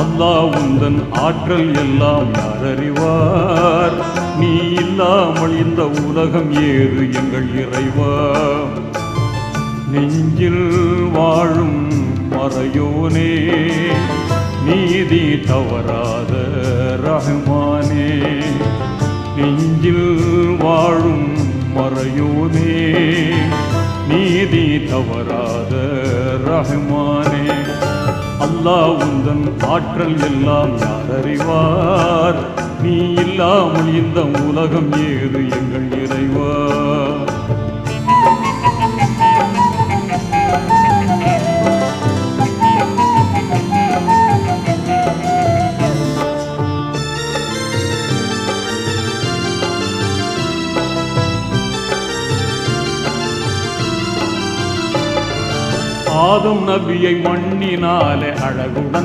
அல்லா உந்தன் ஆற்றல் எல்லாம் யார் அறிவார் நீ இல்லாமல் இந்த உலகம் ஏது எங்கள் இறைவா நெஞ்சில் வாழும் மறையோனே நீதி தவறாத ரஹ்மானே நெஞ்சில் வாழும் மறையோனே நீதி தவறாத ரஹ்மானே. அல்லா உந்தன் ஆற்றல் எல்லாம் யார் அறிவார்? நீ இல்லாமல் இந்த உலகம் ஏது? எங்கள் இறைவார் ஆதம் நபியை மண்ணினாலே அழகுடன்